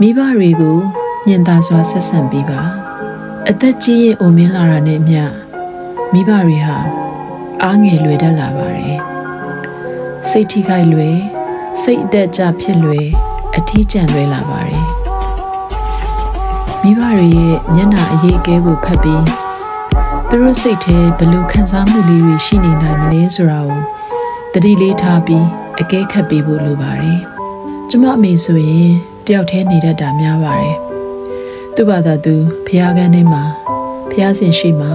မိဘတွေကိုညင်သာစွာဆက်ဆံပေးပါအသက်ကြီးရင်အိုမင်းလာတာနဲ့အမျှမိဘတွေဟာအားငယ်လွယ်တတ်လာပါတယ်စိတ်ထိခိုက်လွယ်စိတ်အတက်ကြဖြစ်လွယ်အထီးကျန်လွယ်လာပါတယ်မိဘတွေရဲ့မျက်နှာအရေးအကဲကိုဖတ်ပြီးသူတို့စိတ်ထဲဘယ်လိုခံစားမှုလေးတွေရှိနေနိုင်မလဲဆိုတာကိုတတိလေးထားပြီးအကဲခတ်ပေးဖို့လိုပါတယ်ကျမအမေဆိုရင် တယောက်တည်းနေတတ်တာများပါတယ်သူ့ဘာသာသူဖျားကန်းထဲမှာဖျားစင်ရှိမှာ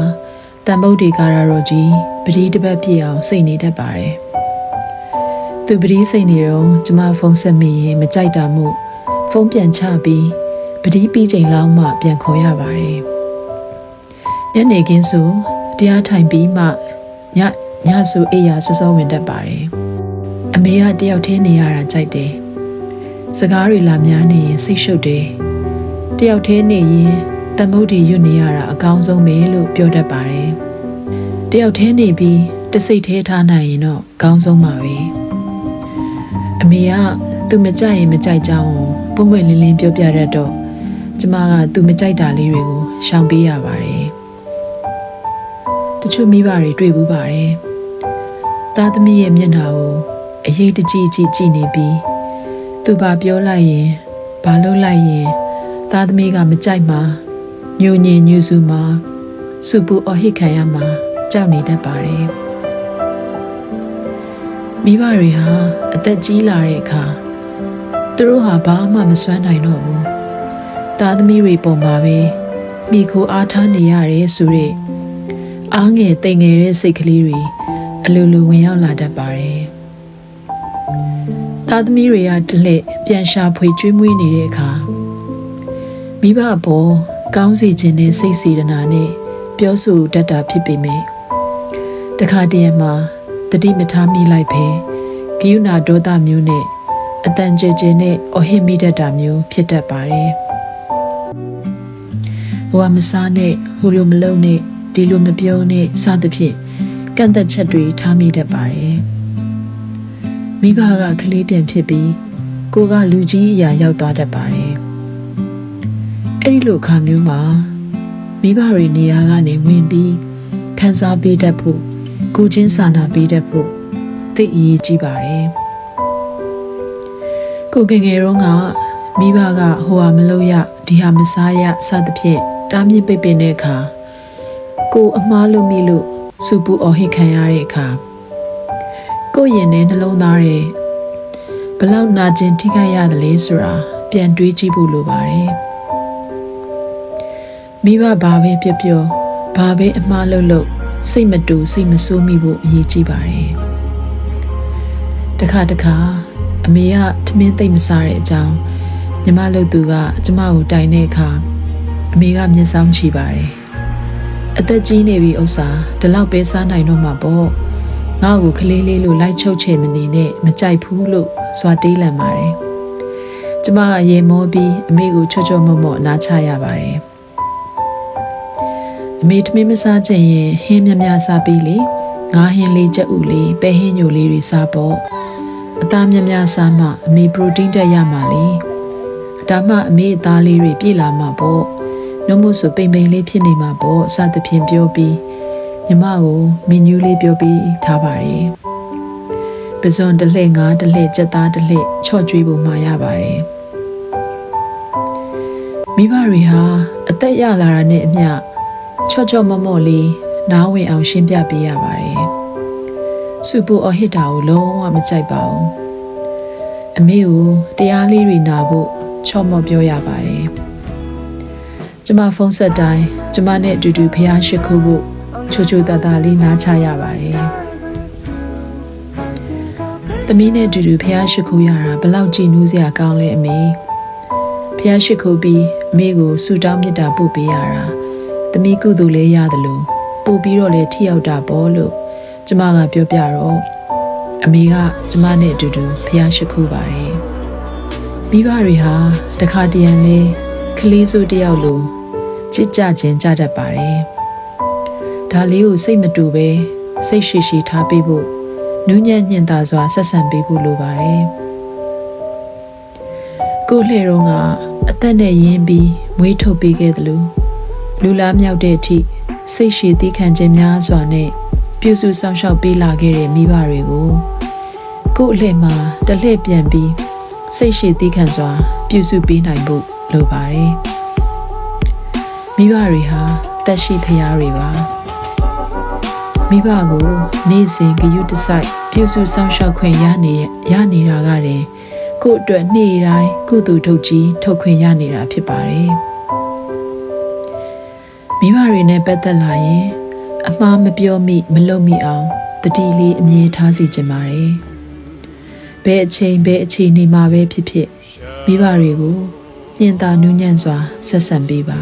တန်ဗုဒ္ဓေကာရတော်ကြီးပတိတစ်ပတ်ပြည့်အောင်စိတ်နေတတ်ပါတယ်သူပတိစိတ်နေတော့ကျမဖုန်းဆက်မိရင်မကြိုက်တာမို့ဖုန်းပြန်ချပြီးပတိပြီးချိန်လောက်မှပြန်ခေါ်ရပါတယ်ညနေခင်းဆိုတရားထိုင်ပြီးမှညညဆိုအိယာစောစောဝင်တတ်ပါတယ်အမေကတယောက်တည်းနေရတာကြိုက်တယ် စကားတွေလာများနေရင်စိတ်ရှုပ်တယ်တယောက်တည်းနေရင်တမုတ်တီရွတ်နေရတာအကောင်းဆုံးပဲလို့ပြောတတ်ပါတယ်တယောက်တည်းနေပြီးတစိတ်သေးထားနိုင်ရင်တော့ကောင်းဆုံးပါပဲအမေကသူမကြိုက်ရင်မကြိုက်ကြောင်းကိုပွင့်ပွင့်လင်းလင်းပြောပြတတ်တော့ကျမကသူမကြိုက်တာလေးတွေကိုရှောင်ပေးရပါတယ်တချို့မိဘတွေတွေ့ဘူးပါတယ်သားသမီးရဲ့မျက်နှာကိုအရေးတကြီးကြီးကြည့်နေပြီး သူဘာပြောလိုက်ရင်ဘာလုပ်လိုက်ရင်သားသမီးကမကြိုက်မှာညိုညင်ညူစုမှာစူပူအဟိခံရမှာကြောက်နေတတ်ပါတယ်မိဘတွေဟာအသက်ကြီးလာတဲ့အခါသူတို့ဟာဘာမှမစွမ်းနိုင်တော့ဘူးသားသမီးတွေပုံမှာပဲမိခိုအားထားနေရတယ်ဆိုရက်အားငယ်တိမ်ငယ်တဲ့စိတ်ကလေးတွေအလိုလိုဝင်ရောက်လာတတ်ပါတယ် သားသမီးတွေကတလှည့်ပြန်ရှာဖွေကျွေးမွေးနေတဲ့အခါမိဘအပေါ်ကောင်းစီခြင်းနဲ့စိတ်စီဒနာနဲ့ပြောဆိုတတ်တာဖြစ်ပေမယ့်တခါတည်းမှာတတိမထားမိလိုက်ပဲဂိယုနာဒေါသမျိုးနဲ့အတန်ကြဲကြဲနဲ့အဟိမိတတ်တာမျိုးဖြစ်တတ်ပါတယ်ဘဝမစားနဲ့ဟိုလိုမလုံနဲ့ဒီလိုမပြောနဲ့စသဖြင့်ကန့်သက်ချက်တွေထားမိတတ်ပါတယ် မိဘကကလေးပြန်ဖြစ်ပြီးကိုကလူကြီးအရာရောက်သွားတတ်ပါတယ်အဲ့ဒီလိုအခါမျိုးမှာမိဘတွေနေရာကနေဝင်ပြီးခန်းစားပေးတတ်ဖို့ကိုချင်းစာနာပေးတတ်ဖို့သိအရေးကြီးပါတယ်ကိုငယ်ငယ်တုန်းကမိဘကဟိုဟာမလုပ်ရဒီဟာမစားရစသဖြင့်တားမြစ်ပိတ်ပင်တဲ့အခါကိုအမားလို့မိလို့စူပူအော်ဟစ်ခံရတဲ့အခါ ကိုရင်ထဲနှလုံးသားရဲ့ဘလောက်နာကျင်ထိခိုက်ရတယ်လဲဆိုတာပြန်တွေးကြည့်ဖို့လိုပါတယ်မိဘဘာပဲပြောပြောဘာပဲအမှားလုပ်လို့စိတ်မတူစိတ်မဆိုးမိဖို့အရေးကြီးပါတယ်တခါတခါအမေကထမင်းသိမ့်မစားတဲ့အကြောင်းညီမလို့သူကကျမကိုတိုင်တဲ့အခါအမေကမျက်စောင်းချီပါတယ်အသက်ကြီးနေပြီဥစ္စာဒီလောက်ပဲစားနိုင်တော့မှာပေါ့ ငါ့ကိုကလေးလေးလို့လိုက်ချုပ်ချယ်မနေနဲ့မကြိုက်ဘူးလို့စွာတေးလန့်ပါတယ်ကျမကရေမောပြီးအမေကိုချော့ချော့မော့မော့နားချရပါတယ်အမေထမင်းမစားချင်ရင်ဟင်းမြများစားပြီးလေငါးဟင်းလေးကြက်ဥလေးပဲဟင်းညိုလေးတွေစားပေါ့အသားမြများစားမှအမေပရိုတင်းတက်ရမှာလေဒါမှအမေအသားလေးတွေပြည့်လာမှာပေါ့နှုတ်မို့ဆိုပိန်ပိန်လေးဖြစ်နေမှာပေါ့စသဖြင့်ပြောပြီး ညီမကိုမင်းညူးလေးပြောပြီးထားပါတယ်ပဇွန်တလှည့်ငါးတလှည့်ကြက်သားတလှည့်ချော့ကျွေးဖို့မှာရပါတယ်မိဘတွေဟာအသက်ရလာတာနဲ့အမျှချော့ချော့မော့မော့လေးနားဝင်အောင်ရှင်းပြပေးရပါတယ်။စူပူအဟစ်တာကိုလုံးဝမကြိုက်ပါဘူး။အမေကိုတရားလေးတွေနာဖို့ချော့မော့ပြောရပါတယ်။ကျမဖုန်းဆက်တိုင်းကျမနဲ့အတူတူဖះရှိခိုးဖို့ ချိုချိုတတလေးနားချရပါတယ်။သမီးနဲ့အတူတူဖះရှိခိုးရတာဘလောက်ကြည်နူးစရာကောင်းလဲအမေ။ဖះရှိခိုးပြီးအမေကိုဆူတောင်းမြတ်တာပို့ပေးရတာ။သမီးကုသိုလ်လည်းရတယ်လို့ပို့ပြီးတော့လည်းထိရောက်တာပေါ့လို့ကျမကပြောပြတော့အမေကကျမနဲ့အတူတူဖះရှိခိုးပါတယ်မိဘတွေဟာတခါတရံလဲကလေးစုတယောက်လိုချစ်ကြခြင်းကြတတ်ပါတယ် ဒါလေးကိုစိတ်မတူပဲစိတ်ရှိရှိထားပေးဖို့နူးညံ့ညင်သာစွာဆက်ဆံပေးဖို့လိုပါတယ်ကိုလှဲ့တော့ကအသက်နဲ့ရင်းပြီးမွေးထုတ်ပေးခဲ့သလိုလူလားမြောက်တဲ့အထိစိတ်ရှည်သီးခံခြင်းများစွာနဲ့ပြုစုဆောင်ရှောက်ပေးလာခဲ့တဲ့မိဘတွေကိုကို့အလှည့်မှာတစ်လှည့်ပြန်ပြီးစိတ်ရှည်သီးခံစွာ ပြုစုပေးနိုင်ဖို့လိုပါတယ်မိဘတွေဟာတက်ရှိဖရားတွေပါ မိဘကိုနေ့စဉ်ဂရုတစိုက်ပြုစုဆောင်ရှောက်ခွင့်ရနေရနေတာကတည်းကို့အတွက်နေ့တိုင်းကုသိုလ်ထုတ်ကြီးထုတ်ခွင့်ရနေတာဖြစ်ပါတယ်မိဘတွေနဲ့ပတ်သက်လာရင် အမှားမပြောမိမလုပ်မိအောင်တတိလေးအမြဲထားစီခြင်းပါတယ်ဘယ်အချိန်ဘယ်အချိန်နေမှာပဲဖြစ်ဖြစ်မိဘတွေကိုညင်သာနူးညံ့စွာဆက်ဆံပေးပါ